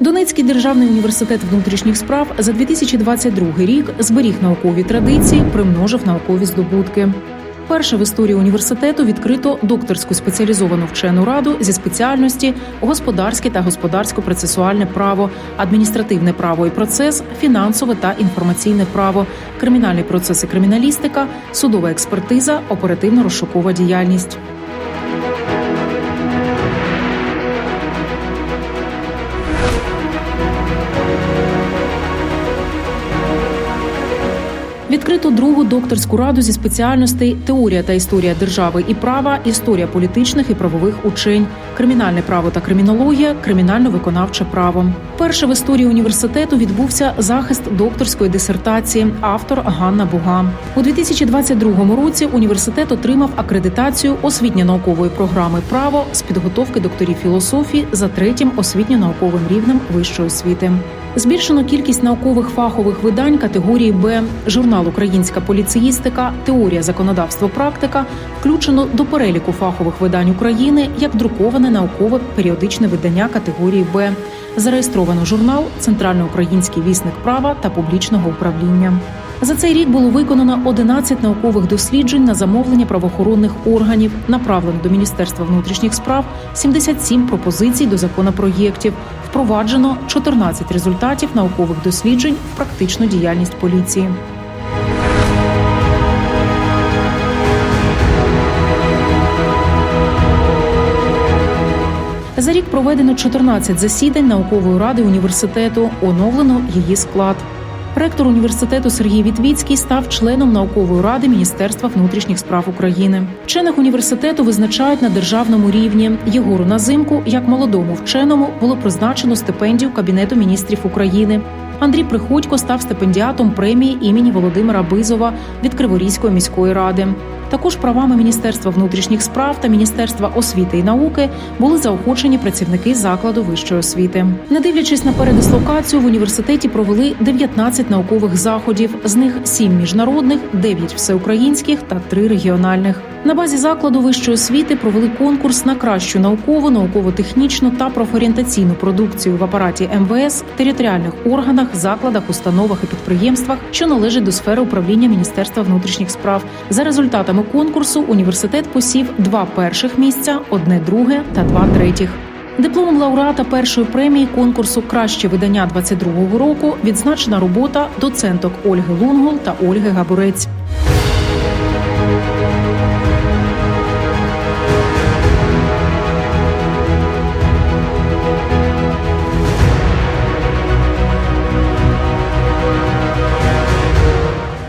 Донецький державний університет внутрішніх справ за 2022 рік зберіг наукові традиції, примножив наукові здобутки. Перше в історії університету відкрито докторську спеціалізовану вчену раду зі спеціальності господарське та господарсько-процесуальне право, адміністративне право і процес, фінансове та інформаційне право, кримінальний процес і криміналістика, судова експертиза, оперативно-розшукова діяльність. Відкрито другу докторську раду зі спеціальностей теорія та історія держави і права, історія політичних і правових учень, кримінальне право та кримінологія, кримінально-виконавче право. Перше в історії університету відбувся захист докторської дисертації. Автор Ганна Буга у 2022 році. Університет отримав акредитацію освітньо-наукової програми Право з підготовки докторів філософії за третім освітньо-науковим рівнем вищої освіти. Збільшено кількість наукових фахових видань категорії Б, журнал Українська поліцеїстика, теорія законодавства, практика включено до переліку фахових видань України як друковане наукове періодичне видання категорії Б. Зареєстровано журнал Центральноукраїнський вісник права та публічного управління. За цей рік було виконано 11 наукових досліджень на замовлення правоохоронних органів, направлено до Міністерства внутрішніх справ 77 пропозицій до законопроєктів. Впроваджено 14 результатів наукових досліджень в практичну діяльність поліції. За рік проведено 14 засідань наукової ради університету. Оновлено її склад. Ректор університету Сергій Вітвіцький став членом наукової ради Міністерства внутрішніх справ України. Вчених університету визначають на державному рівні. Єгору Назимку, як молодому вченому, було призначено стипендію Кабінету міністрів України. Андрій Приходько став стипендіатом премії імені Володимира Бизова від Криворізької міської ради. Також правами Міністерства внутрішніх справ та Міністерства освіти і науки були заохочені працівники закладу вищої освіти. Не дивлячись на передислокацію, в університеті провели 19 наукових заходів, з них 7 міжнародних, 9 всеукраїнських та 3 регіональних. На базі закладу вищої освіти провели конкурс на кращу наукову, науково-технічну та профорієнтаційну продукцію в апараті МВС, територіальних органах, закладах, установах і підприємствах, що належать до сфери управління Міністерства внутрішніх справ. За результатами конкурсу університет посів два перших місця, одне друге та два третіх. Дипломом лауреата першої премії конкурсу Краще видання 22-го року відзначена робота доценток Ольги Лунгол та Ольги Габурець.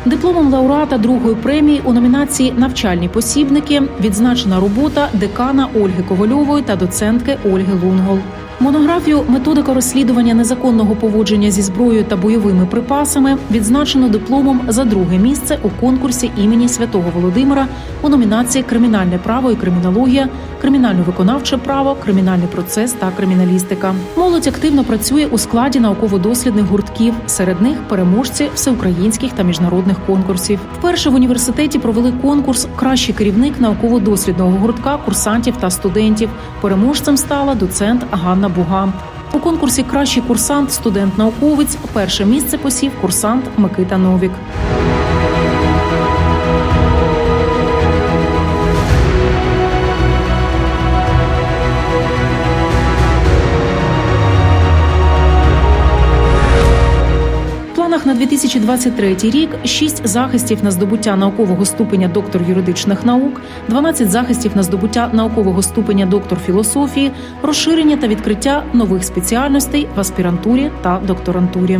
Дипломом лауреата другої премії у номінації Навчальні посібники відзначена робота декана Ольги Ковальової та доцентки Ольги Лунгол. Монографію Методика розслідування незаконного поводження зі зброєю та бойовими припасами відзначено дипломом за друге місце у конкурсі імені святого Володимира у номінації Кримінальне право і кримінологія, кримінально-виконавче право, кримінальний процес та криміналістика. Молодь активно працює у складі науково-дослідних гуртків. Серед них переможці всеукраїнських та міжнародних конкурсів. Вперше в університеті провели конкурс Кращий керівник науково-дослідного гуртка курсантів та студентів. Переможцем стала доцент Ганна Буга. У конкурсі Кращий курсант, студент-науковець перше місце посів курсант Микита Новік. Планах на 2023 рік 6 захистів на здобуття наукового ступеня доктор юридичних наук, 12 захистів на здобуття наукового ступеня доктор філософії, розширення та відкриття нових спеціальностей в аспірантурі та докторантурі.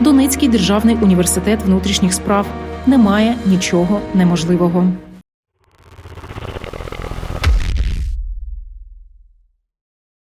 Донецький державний університет внутрішніх справ немає нічого неможливого.